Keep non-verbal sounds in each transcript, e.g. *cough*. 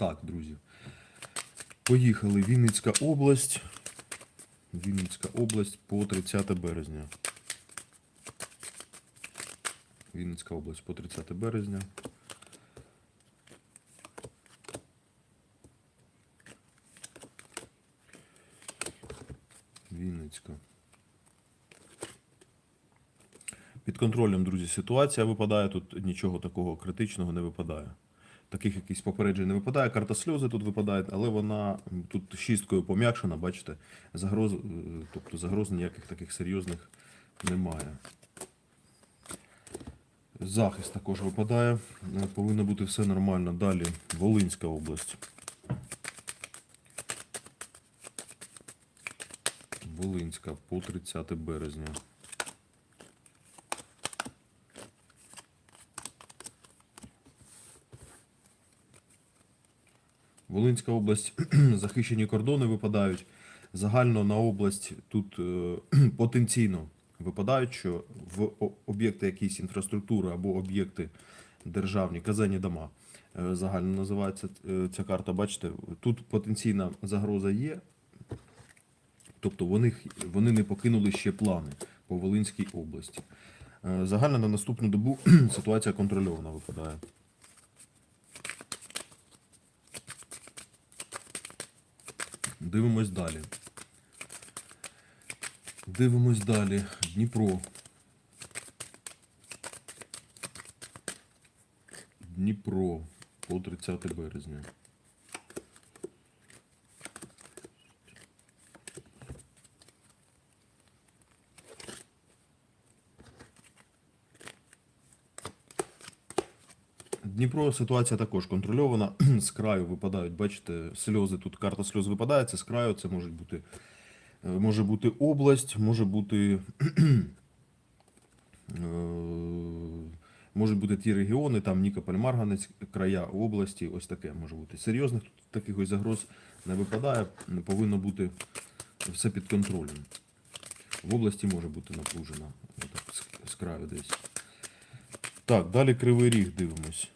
Так, друзі. Поїхали. Вінницька область. Вінницька область по 30 березня. Вінницька область по 30 березня. Вінницька. Під контролем, друзі, ситуація випадає. Тут нічого такого критичного не випадає. Таких якихось попереджень не випадає. Карта сльози тут випадає, але вона тут шісткою пом'якшена, бачите, загроз, е, тобто загроз ніяких таких серйозних немає. Захист також випадає. Е, Повинно бути все нормально. Далі Волинська область. Волинська по 30 березня. Волинська область *clears throat* захищені кордони випадають. Загально на область тут е, *clears throat* потенційно випадають, що в об'єкти якісь інфраструктури або об'єкти державні, казенні дома. е, Загально називається е, ця карта. Бачите, тут потенційна загроза є. Тобто вони, вони не покинули ще плани по Волинській області. Загально на наступну добу *clears throat* ситуація контрольована випадає. Дивимось далі. Дивимось далі. Дніпро. Дніпро по 30 березня. Дніпро ситуація також контрольована. *clears throat* З краю випадають, бачите, сльози. Тут карта сльоз випадає, це з краю, це може бути, е, може бути область, може бути. *clears throat* е, Можуть бути ті регіони, там Нікополь, Марганець, края області, ось таке може бути. Серйозних тут таких ось загроз не випадає, повинно бути все під контролем. В області може бути напружена, з- з краю десь. Так, далі Кривий Ріг дивимось.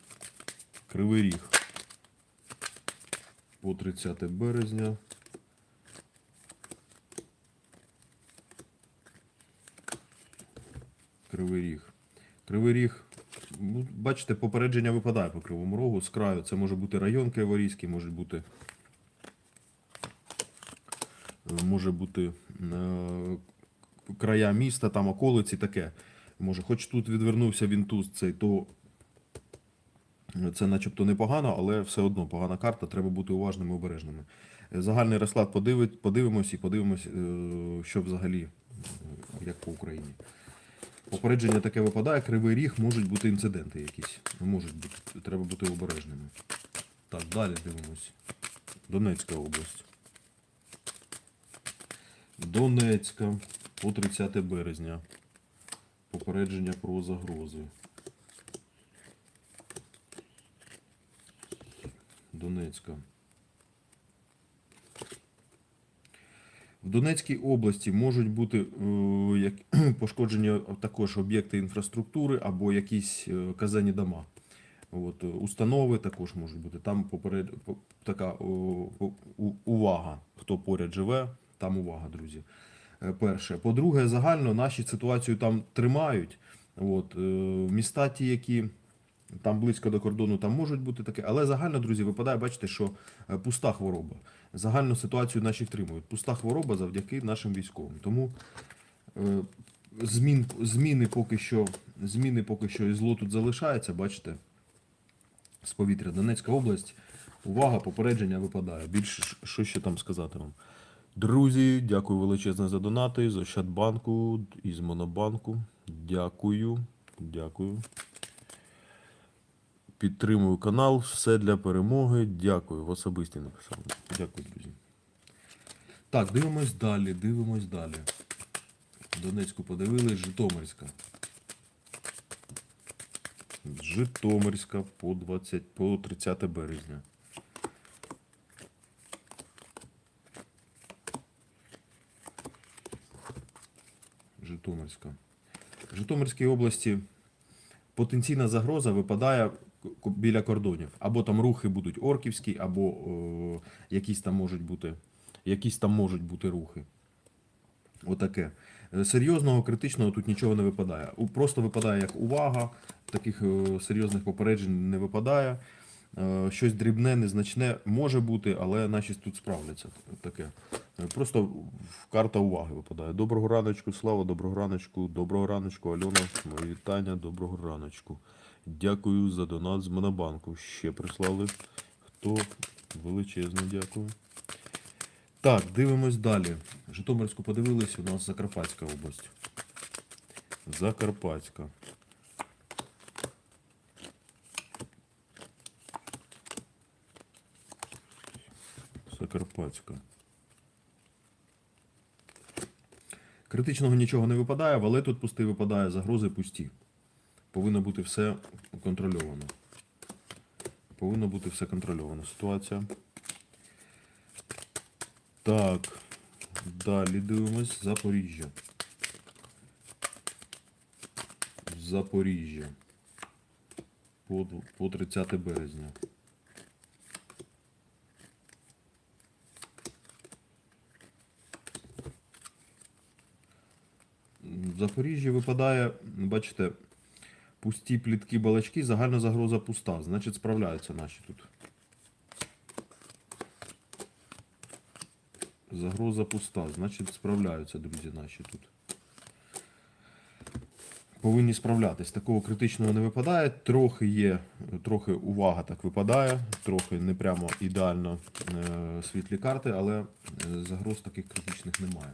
Кривий Ріг. По 30 березня. Кривий Ріг. Кривий Ріг. Ну, бачите, попередження випадає по Кривому Рогу. З краю це може бути район Криворізький, може бути. Може бути е, края міста, там околиці таке. Може, хоч тут відвернувся він туз цей, то це начебто непогано, але все одно погана карта, треба бути уважними і обережними. Е, Загальний розклад подивимось і подивимось, е, що взагалі, е, як по Україні. Попередження таке випадає, кривий ріг, можуть бути інциденти якісь. Можуть бути, треба бути обережними. Так, далі дивимось. Донецька область. Донецька по 30 березня. Попередження про загрози. Донецька. В Донецькій області можуть бути е, *clears throat* пошкоджені також об'єкти інфраструктури або якісь е, казенні дома. От, е, установи також можуть бути. Там поперед, по- така увага, хто поряд живе, там увага, друзі. Перше. По-друге, загально наші ситуацію там тримають. От, міста ті, які там близько до кордону, там можуть бути таке. Але загально, друзі, випадає, бачите, що е, пуста хвороба. Загальну ситуацію наші втримують. Пуста хвороба завдяки нашим військовим. Тому е, змін, зміни поки що, зміни поки що і зло тут залишається, бачите, з повітря Донецька область. Увага, попередження випадає. Більше що ще там сказати вам. Друзі, дякую величезне за донати з Ощадбанку, із Монобанку. Дякую. Дякую. Підтримую канал. Все для перемоги. Дякую. В особисті написав. Дякую, друзі. Так, дивимось далі, дивимось далі. Донецьку подивились, Житомирська. Житомирська по 20, по 30 березня. Житомирська. В Житомирській області потенційна загроза випадає біля кордонів. Або там рухи будуть орківські, або о, якісь там можуть бути, якісь там можуть бути рухи. Отаке. Е, Серйозного, критичного тут нічого не випадає. Просто випадає як увага, таких е, серйозних попереджень не випадає. Е, Щось дрібне, незначне може бути, але наші тут справляться. Таке. Е, Просто карта уваги випадає. Доброго раночку, Слава, доброго раночку, доброго раночку, Альона, мої вітання, доброго раночку. Дякую за донат з Монобанку. Ще прислали. Хто? Величезне дякую. Так, дивимось далі. Житомирську подивились, у нас Закарпатська область. Закарпатська. Закарпатська. Критичного нічого не випадає, але тут пустий випадає, загрози пусті. Повинно бути все контрольовано. Повинно бути все контрольовано. Ситуація. Так. Далі дивимось Запоріжжя. Запоріжжя. По, по 30 березня. В Запоріжжі випадає, бачите, пусті плітки балачки, загальна загроза пуста. Значить, справляються наші тут. Загроза пуста, значить справляються, друзі, наші тут. Повинні справлятись. Такого критичного не випадає. Трохи є, трохи увага так випадає, трохи не прямо ідеально е, світлі карти, але е, загроз таких критичних немає.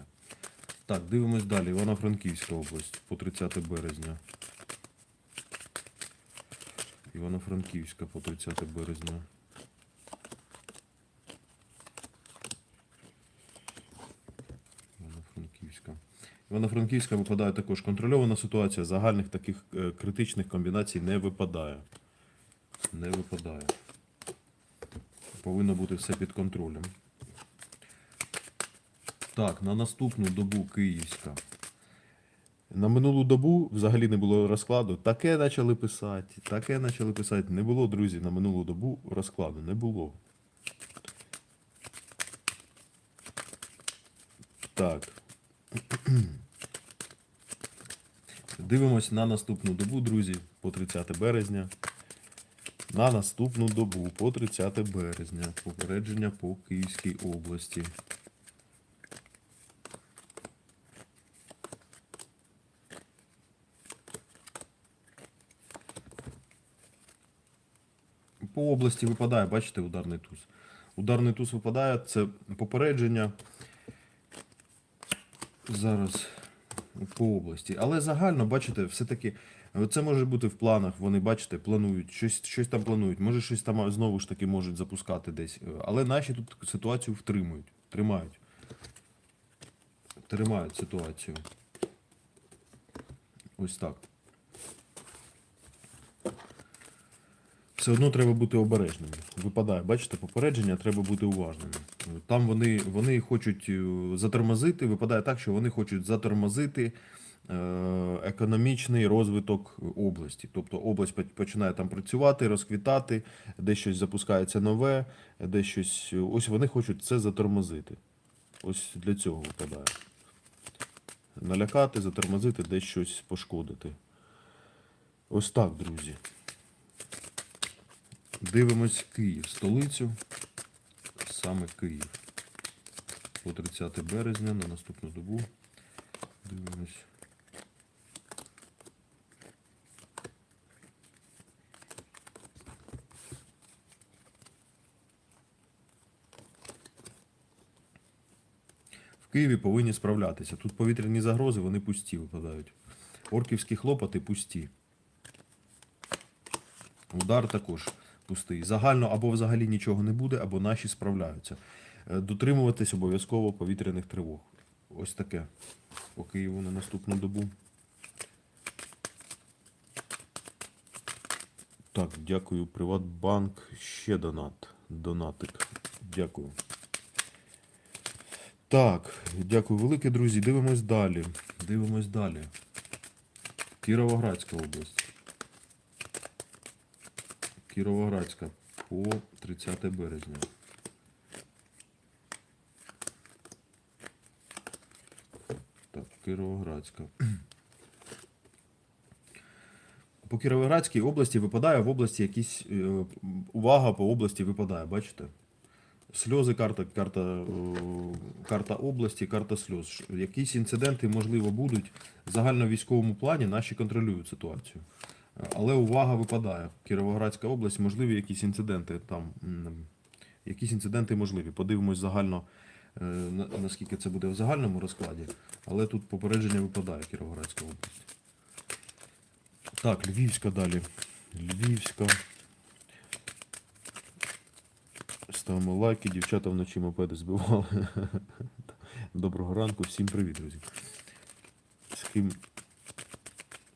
Так, дивимось далі. Івано-Франківська область по 30 березня. Івано-Франківська по 30 березня. Івано-Франківська. Випадає також контрольована ситуація. Загальних таких е, критичних комбінацій не випадає. Не випадає. Повинно бути все під контролем. Так, на наступну добу Київська. На минулу добу взагалі не було розкладу. Таке почали писати, таке почали писати. Не було, друзі, на минулу добу розкладу. Не було. Так. *clears throat* Дивимось на наступну добу, друзі, по 30 березня. На наступну добу по 30 березня. Попередження по Київській області. По області випадає, бачите, ударний туз. Ударний туз випадає, це попередження. Зараз по області. Але загально, бачите, все-таки це може бути в планах. Вони, бачите, планують, щось, щось там планують. Може, щось там знову ж таки можуть запускати десь. Але наші тут ситуацію втримують. Тримають. Тримають ситуацію. Ось так. Все одно треба бути обережними. Випадає, бачите, попередження, треба бути уважними. Там вони, вони хочуть е, затормозити, випадає так, що вони хочуть затормозити е, економічний розвиток області. Тобто область починає там працювати, розквітати, десь щось запускається нове, десь щось. Ось вони хочуть це затормозити. Ось для цього випадає. Налякати, затормозити, десь щось пошкодити. Ось так, друзі. Дивимось Київ, столицю. Саме Київ. По 30 березня на наступну добу. Дивимось. В Києві повинні справлятися. Тут повітряні загрози, вони пусті випадають. Орківські хлопоти пусті. Удар також пустий. Загально або взагалі нічого не буде, або наші справляються. Е, Дотримуватись обов'язково повітряних тривог. Ось таке. По Києву на наступну добу. Так, дякую, Приватбанк. Ще донат. Донатик. Дякую. Так, дякую велике, друзі. Дивимось далі. Дивимось далі. Кіровоградська область. Кіровоградська по 30 березня. Так, Кіровоградська. По Кіровоградській області випадає в області якісь. е, Увага по області випадає, бачите? Сльози, карта, карта, е, карта області, карта сльоз. Якісь інциденти, можливо, будуть. В загальновійськовому плані наші контролюють ситуацію. Але увага випадає. Кіровоградська область, можливі якісь інциденти там. Якісь інциденти можливі. Подивимось загально, е, наскільки це буде в загальному розкладі. Але тут попередження випадає Кіровоградська область. Так, Львівська далі. Львівська. Ставимо лайки, дівчата вночі мопеди збивали. *laughs* Доброго ранку, всім привіт, друзі. З ким,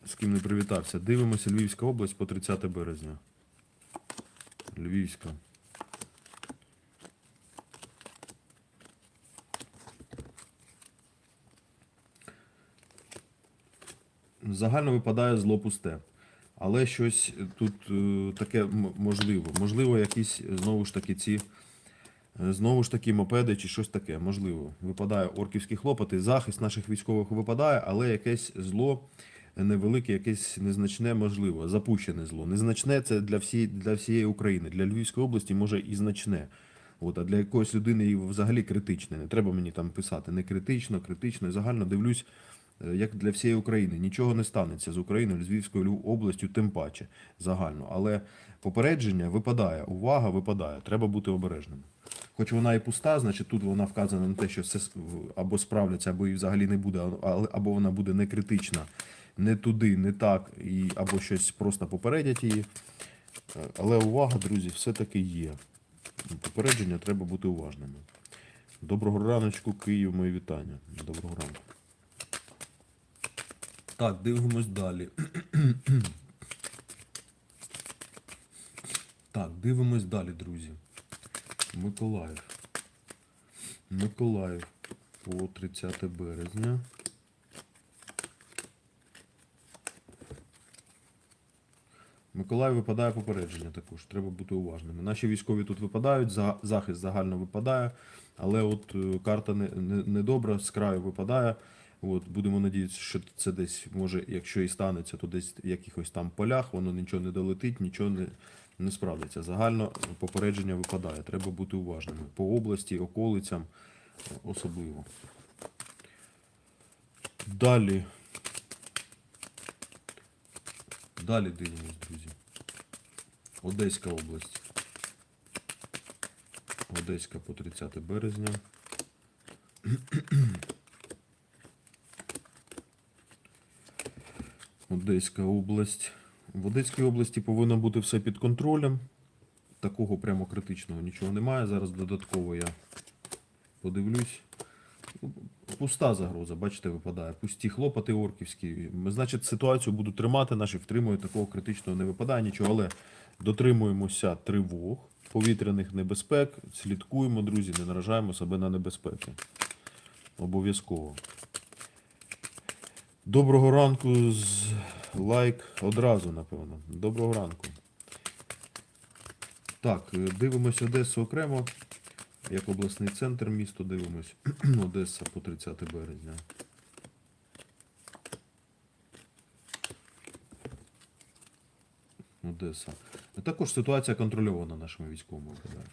з ким не привітався. Дивимося Львівська область по 30 березня. Львівська. Загально випадає зло пусте. Але щось тут е, таке можливо. Можливо, якісь е, знову ж таки ці. е, Знову ж таки, мопеди чи щось таке, можливо. Випадає орківські хлопоти, захист наших військових випадає, але якесь зло невелике, якесь незначне, можливо, запущене зло. Незначне це для, всі, для всієї України. Для Львівської області може і значне. От, а для якоїсь людини взагалі критичне. Не треба мені там писати не критично, критично. Загально дивлюсь, е, як для всієї України. Нічого не станеться з Україною, Львівською областю, тим паче загально. Але попередження випадає, увага випадає. Треба бути обережним. Хоч вона і пуста, значить тут вона вказана на те, що все або справляться, або і взагалі не буде, або вона буде не критична, не туди, не так, і, або щось просто попередять її. Е, Але увага, друзі, все-таки є. Попередження треба бути уважними. Доброго раночку, Київ, мої вітання. Доброго ранку. Так, дивимось далі. Так, дивимось далі, друзі. Миколаїв. Миколаїв по 30 березня. Миколаїв випадає попередження також. Треба бути уважними. Наші військові тут випадають, захист загально випадає, але от е, карта не, не, не добра, з краю випадає. От, будемо надіятися, що це десь, може, якщо і станеться, то десь в якихось там полях, воно нічого не долетить, нічого не, не справиться. Загально попередження випадає. Треба бути уважними. По області, околицям е, особливо. Далі. Далі дивимось, друзі. Одеська область. Одеська по 30 березня. Одеська область. В Одеській області повинно бути все під контролем. Такого прямо критичного нічого немає. Зараз додатково я подивлюсь. Пуста загроза, бачите, випадає. Пусті хлопоти орківські. Значить, ситуацію будуть тримати, наші втримують, такого критичного не випадає нічого, але дотримуємося тривог, повітряних небезпек, слідкуємо, друзі, не наражаємо себе на небезпеки. Обов'язково. Доброго ранку з лайк одразу, напевно. Доброго ранку. Так, е, дивимось Одесу окремо. Як обласний центр місто дивимось. *clears throat* Одеса по 30 березня. Одеса. Також ситуація контрольована нашими військовими випадає.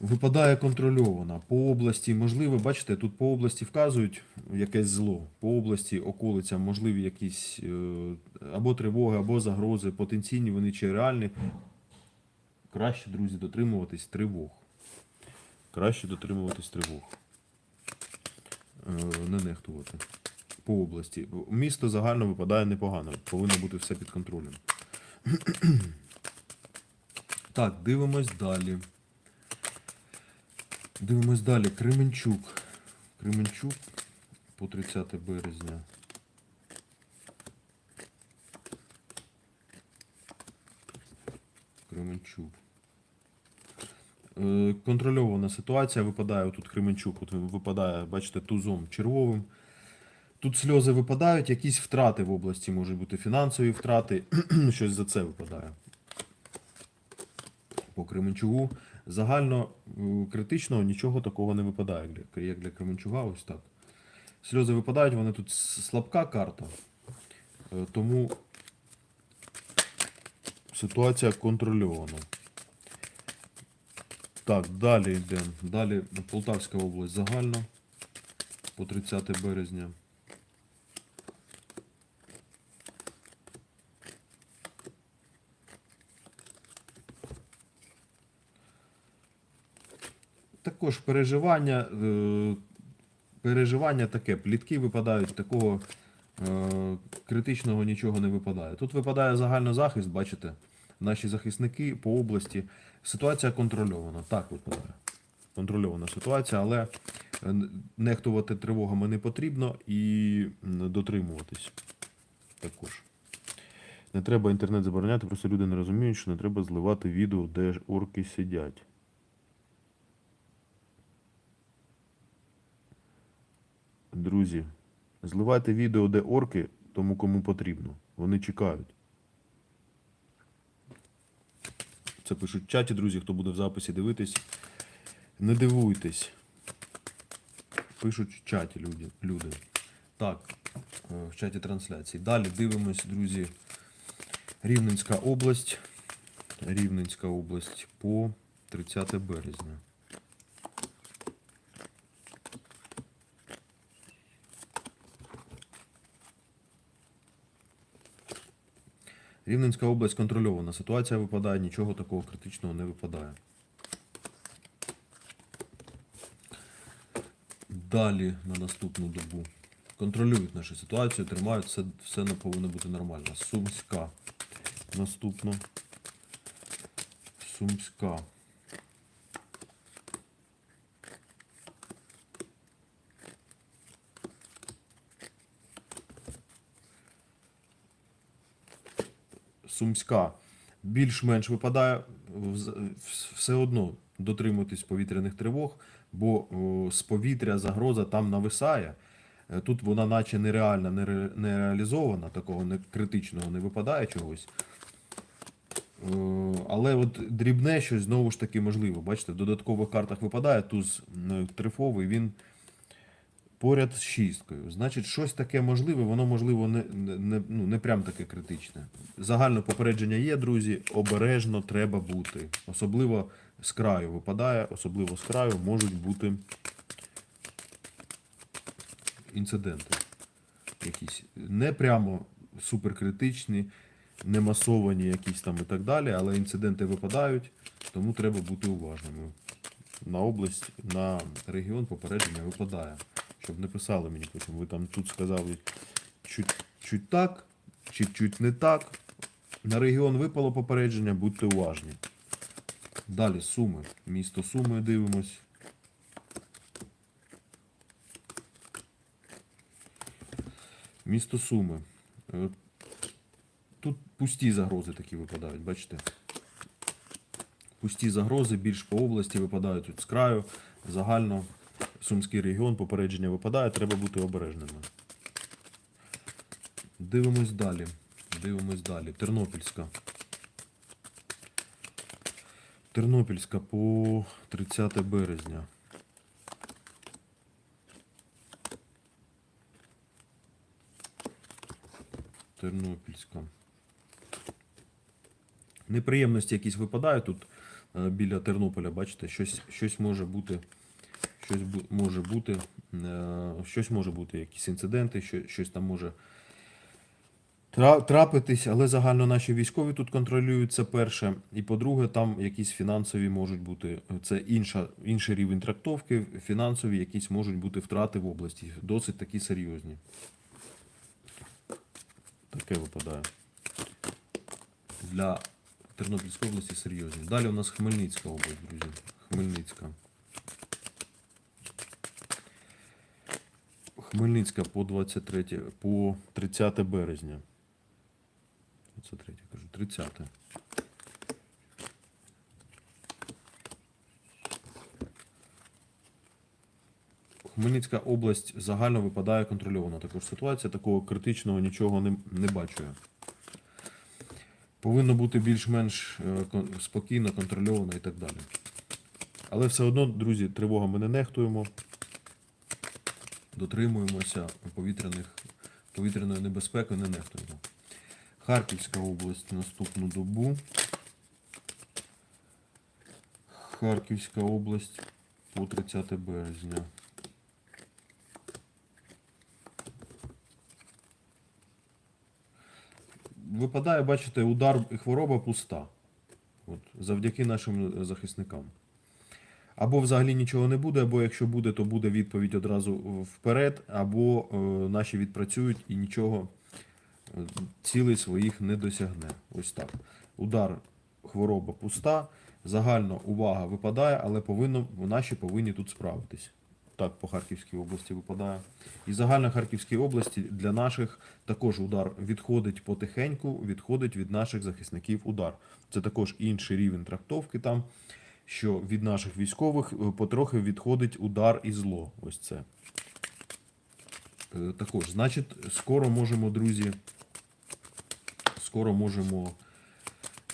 Випадає контрольована. По області, можливо, бачите, тут по області вказують якесь зло. По області, околицям, можливі якісь е, або тривоги, або загрози, потенційні вони чи реальні. Краще, друзі, дотримуватись тривог. Краще дотримуватись тривог. Е, Не нехтувати. По області. Місто загально випадає непогано. Повинно бути все під контролем. *clears throat* Так, дивимось далі. Дивимось далі. Кременчук. Кременчук по 30 березня. Кременчук. Е, Контрольована ситуація. Випадає тут Кременчук, от випадає, бачите, тузом червовим. Тут сльози випадають, якісь втрати в області можуть бути, фінансові втрати, *clears throat* щось за це випадає. по Кременчугу. Загально е, критичного нічого такого не випадає, як для, Кременчуга, ось так. Сльози випадають, вони тут слабка карта, е, тому ситуація контрольована. Так, далі йдемо. Далі Полтавська область загально по 30 березня. Також переживання, е, переживання таке, плітки випадають, такого е, критичного нічого не випадає. Тут випадає загальний захист, бачите, наші захисники по області. Ситуація контрольована. Так випадає. Контрольована ситуація, але е, нехтувати тривогами не потрібно і дотримуватись також. Не треба інтернет забороняти, просто люди не розуміють, що не треба зливати відео, де ж орки сидять. Друзі, зливайте відео, де орки, тому кому потрібно. Вони чекають. Це пишуть в чаті, друзі, хто буде в записі дивитись. Не дивуйтесь. Пишуть в чаті люди. люди. Так, е, в чаті трансляції. Далі дивимось, друзі. Рівненська область. Рівненська область по 30 березня. Рівненська область контрольована. Ситуація випадає, нічого такого критичного не випадає. Далі на наступну добу. Контролюють нашу ситуацію, тримають, все, все повинно бути нормально. Сумська. Наступно. Сумська. Сумська більш-менш випадає, все одно дотримуйтесь повітряних тривог, бо з повітря загроза там нависає. Е, Тут вона наче нереальна, не, реалізована, такого не критичного не випадає чогось. Е, Але от дрібне щось знову ж таки можливо. Бачите, в додаткових картах випадає туз трифовий, він поряд з шісткою. Значить, щось таке можливе, воно можливо не, не, ну, не прям таке критичне. Загальне попередження є, друзі, обережно треба бути. Особливо з краю випадає, особливо з краю можуть бути інциденти. Якісь не прямо суперкритичні, не масовані якісь там і так далі, але інциденти випадають, тому треба бути уважними. На область, на регіон попередження випадає. Щоб не писали мені потім. Ви там тут сказали чуть, чуть так, чи чуть не так. На регіон випало попередження, будьте уважні. Далі Суми. Місто Суми дивимось. Місто Суми. Е, Тут пусті загрози такі випадають, бачите? Пусті загрози більш по області випадають тут з краю. Загально Сумський регіон, попередження випадає, треба бути обережними. Дивимось далі. Дивимось далі. Тернопільська. Тернопільська по 30 березня. Тернопільська. Неприємності якісь випадають тут е, біля Тернополя, бачите, щось, щось може бути. Щось може бути, е, щось може бути, якісь інциденти, щось там може трапитись, але загально наші військові тут контролюють це перше. І по-друге, там якісь фінансові можуть бути. Це інша, інший рівень трактовки, фінансові якісь можуть бути втрати в області, досить такі серйозні. Таке випадає. Для Тернопільської області серйозні. Далі у нас Хмельницька область, друзі. Хмельницька. Хмельницька по 23, по 30 березня. 23, кажу, 30. Хмельницька область загально випадає контрольована також ситуація. Такого критичного нічого не, не бачу. повинно бути більш-менш е, спокійно, контрольовано і так далі. Але все одно, друзі, тривога ми не нехтуємо. Дотримуємося повітряних, повітряної небезпеки, не нехтуємо. Харківська область наступну добу. Харківська область по 30 березня. Випадає, бачите, удар і хвороба пуста. От, завдяки нашим захисникам. Або взагалі нічого не буде, або якщо буде, то буде відповідь одразу вперед, або е, наші відпрацюють і нічого е, цілей своїх не досягне. Ось так. Удар, хвороба пуста, загальна увага випадає, але повинно, наші повинні тут справитись. Так, по Харківській області випадає. І загальна Харківській області для наших також удар відходить потихеньку, відходить від наших захисників удар. Це також інший рівень трактовки там, що від наших військових е, потрохи відходить удар і зло. Ось це. Е, Також, значить, скоро можемо, друзі, скоро можемо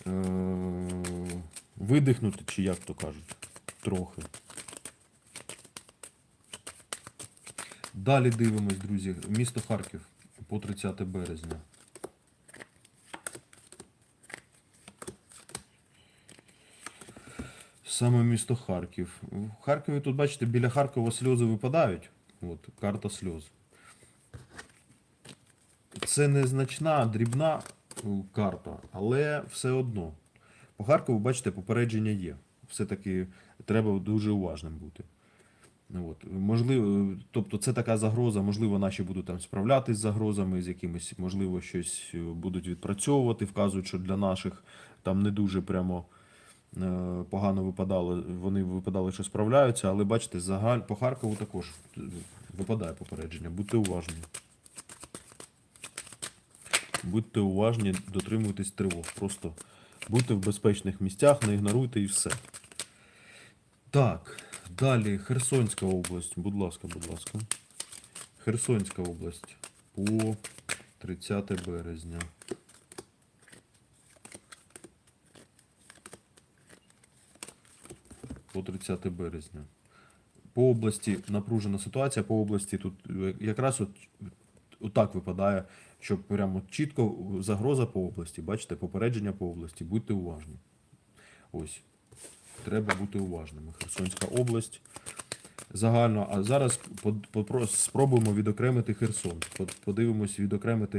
е- видихнути, чи як то кажуть, трохи. Далі дивимось, друзі, місто Харків по 30 березня. Саме місто Харків. В Харкові тут, бачите, біля Харкова сльози випадають. От, карта сльоз. Це незначна, дрібна е, карта, але все одно. По Харкову, бачите, попередження є. Все-таки треба дуже уважним бути. От. Можливо, тобто це така загроза, можливо, наші будуть там справлятись з загрозами, з якимись, можливо, щось е, будуть відпрацьовувати, вказують, що для наших там не дуже прямо погано випадало, вони випадали, що справляються, але бачите, загаль по Харкову також е, випадає попередження. Будьте уважні. Будьте уважні, дотримуйтесь тривог. Просто будьте в безпечних місцях, не ігноруйте і все. Так, далі Херсонська область. Будь ласка, будь ласка. Херсонська область по 30 березня. 30 березня. По області напружена ситуація, по області тут е, якраз от, отак випадає, що прямо чітко загроза по області. Бачите, попередження по області. Будьте уважні. Ось. Треба бути уважними. Херсонська область. Загально, а зараз спробуємо відокремити Херсон. Под- Подивимось відокремити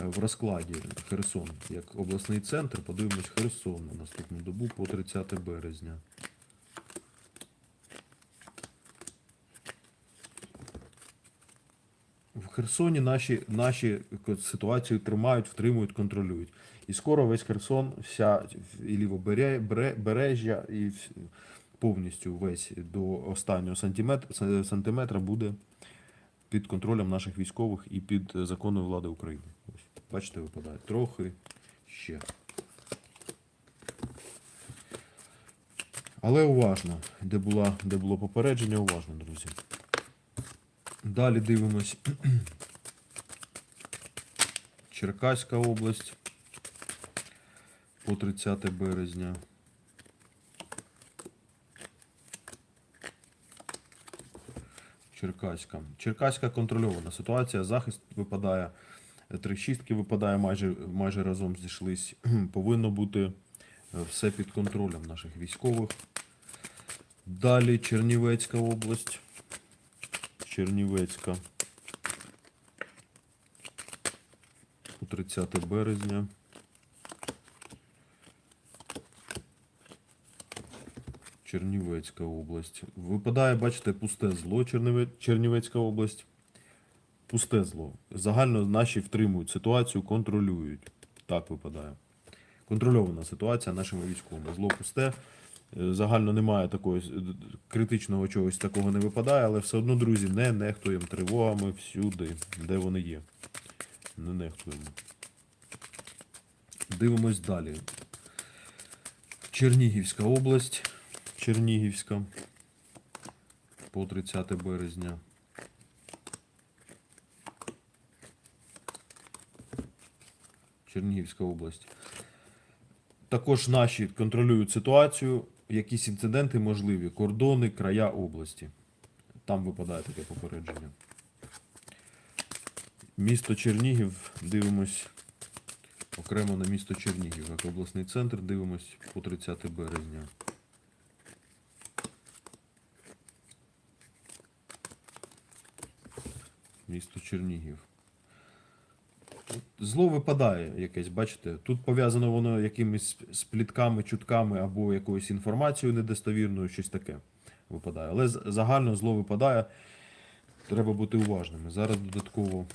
е, в розкладі Херсон як обласний центр. Подивимось Херсон на наступну добу по 30 березня. В Херсоні наші, наші ситуацію тримають, втримують, контролюють. І скоро весь Херсон, вся і лівобережжя, і повністю весь до останнього сантиметра, сантиметра буде під контролем наших військових і під законною влади України. Ось, бачите, випадає трохи ще. Але уважно, де, була, де було попередження, уважно, друзі. Далі дивимось. *clears throat* Черкаська область по 30 березня. Черкаська. Черкаська контрольована ситуація. Захист випадає, три шістки випадає майже, майже разом зійшлись. *clears throat* Повинно бути е, все під контролем наших військових. Далі Чернівецька область. Чернівецька. По 30 березня. Чернівецька область. Випадає, бачите, пусте зло Черніве... Чернівецька область. Пусте зло. Загально наші втримують ситуацію, контролюють. Так випадає. Контрольована ситуація нашими військовими. Зло пусте. Загально немає такої критичного чогось такого не випадає, але все одно, друзі, не нехтуємо тривогами всюди, де вони є. Не нехтуємо. Дивимось далі. Чернігівська область. Чернігівська. По 30 березня. Чернігівська область. також наші контролюють ситуацію, якісь інциденти можливі, кордони, края області. Там випадає таке попередження. Місто Чернігів, дивимось окремо на місто Чернігів, як обласний центр, дивимось по 30 березня. Місто Чернігів. Зло випадає якесь, бачите? Тут пов'язано воно якимись сплітками, чутками або якоюсь інформацією недостовірною, щось таке випадає. Але загально зло випадає. Треба бути уважними. Зараз додатково.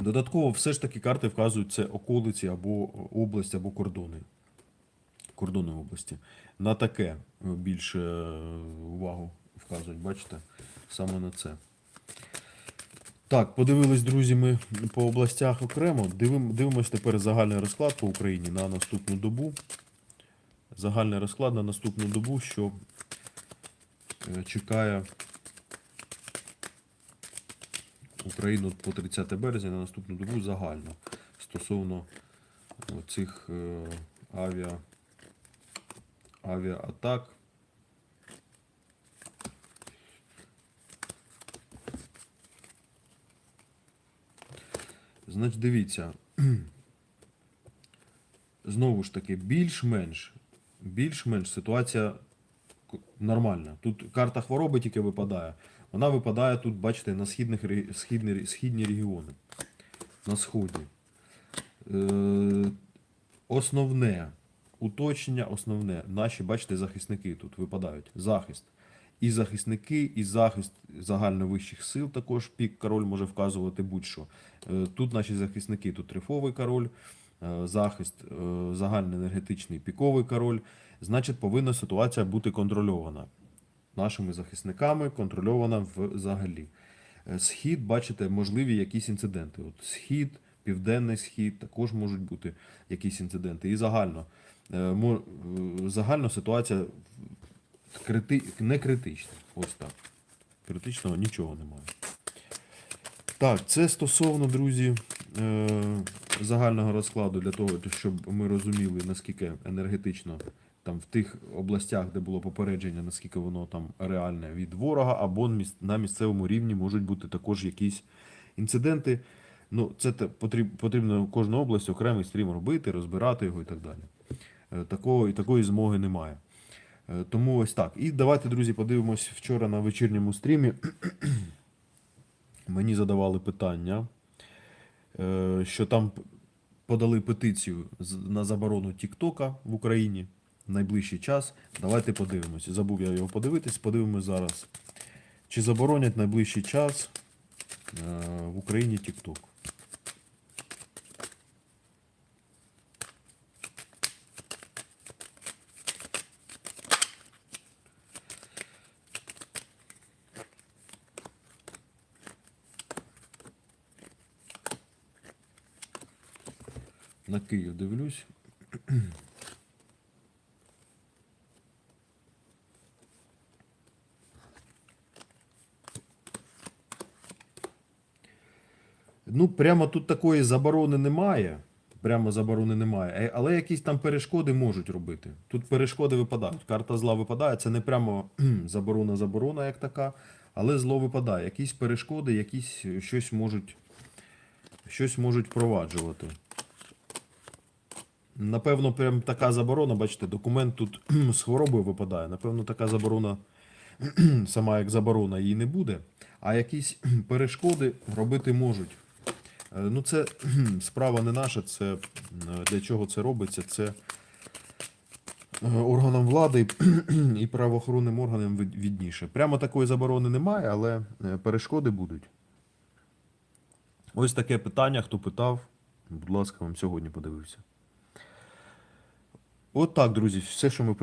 Додатково все ж таки карти вказують це околиці або область, або кордони. Кордони області. На таке більше е, увагу вказують, бачите? Саме на це. Так, подивились, друзі, ми по областях окремо. Дивим, дивимось тепер загальний розклад по Україні на наступну добу. Загальний розклад на наступну добу, що е, чекає Україну по 30 березня на наступну добу загально стосовно цих е, авіа, авіаатак. Значить, дивіться. *clears throat* Знову ж таки, більш-менш, більш-менш ситуація нормальна. Тут карта хвороби тільки випадає. Вона випадає тут, бачите, на східних, східні, східні регіони. На сході. Е, основне уточнення, основне, наші, бачите, захисники тут випадають. Захист. І захисники, і захист загальновищих сил також пік король може вказувати будь-що. Е, Тут наші захисники, тут трифовий король, е, захист е, загальноенергетичний піковий король. Значить, повинна ситуація бути контрольована нашими захисниками, контрольована взагалі. Схід, бачите, можливі якісь інциденти. От схід, південний схід, також можуть бути якісь інциденти. І загально, загально ситуація крити... не критична. Ось так. Критичного нічого немає. Так, це стосовно, друзі, е, загального розкладу для того, щоб ми розуміли, наскільки енергетично там в тих областях, де було попередження, наскільки воно там реальне від ворога, або на місцевому рівні можуть бути також якісь інциденти. Ну, це потрібно кожну область окремий стрім робити, розбирати його і так далі. Е, Такого, і такої змоги немає. Е, Тому ось так. І давайте, друзі, подивимось вчора на вечірньому стрімі. Мені задавали питання, е, що там подали петицію на заборону Тіктока в Україні в найближчий час. Давайте подивимося. Забув я його подивитись, подивимось зараз. Чи заборонять найближчий час е, в Україні Тікток? На Київ дивлюсь. Ну, прямо тут такої заборони немає. Прямо заборони немає. Е, Але якісь там перешкоди можуть робити. Тут перешкоди випадають. Карта зла випадає. Це не прямо заборона-заборона, як така, але зло випадає. Якісь перешкоди, якісь щось можуть, щось можуть впроваджувати. Напевно, прям така заборона, бачите, документ тут *clears throat* з хворобою випадає. Напевно, така заборона, *clears throat* сама як заборона, її не буде. А якісь *clears throat* перешкоди робити можуть. Е, Ну, це справа не наша, це для чого це робиться? Це е, органам влади і правоохоронним органам від- відніше. Прямо такої заборони немає, але е, перешкоди будуть. Ось таке питання, хто питав. Будь ласка, вам сьогодні подивився. От так, друзі, все, що ми